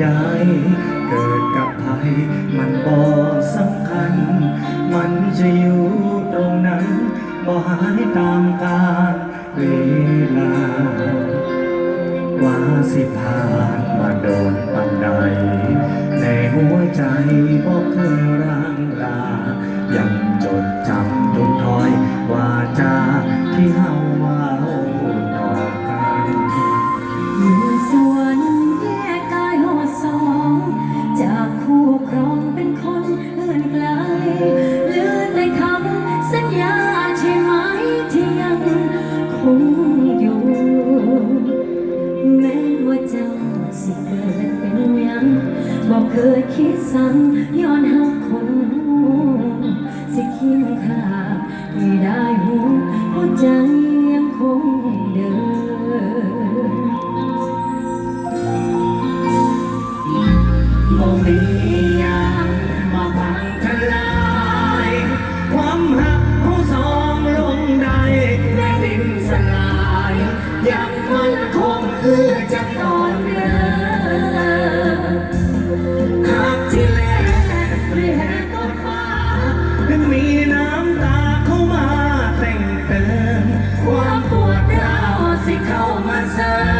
ได้ เกิดกับใครมันบ่สำคัญ มันจะอยู่ตรงนั้นบ่หายตามกาลเวลาว่าสิผ่านมัน เป็นยังบอกเคยคิดสั่งย้อนหักคน มีน้ำตาเข้ามาแต่งเติมความปวดร้าวสิเข้ามาเสริม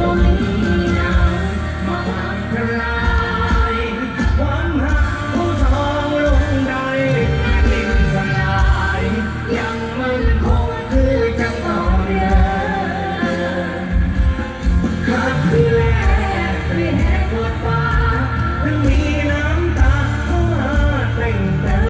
我们。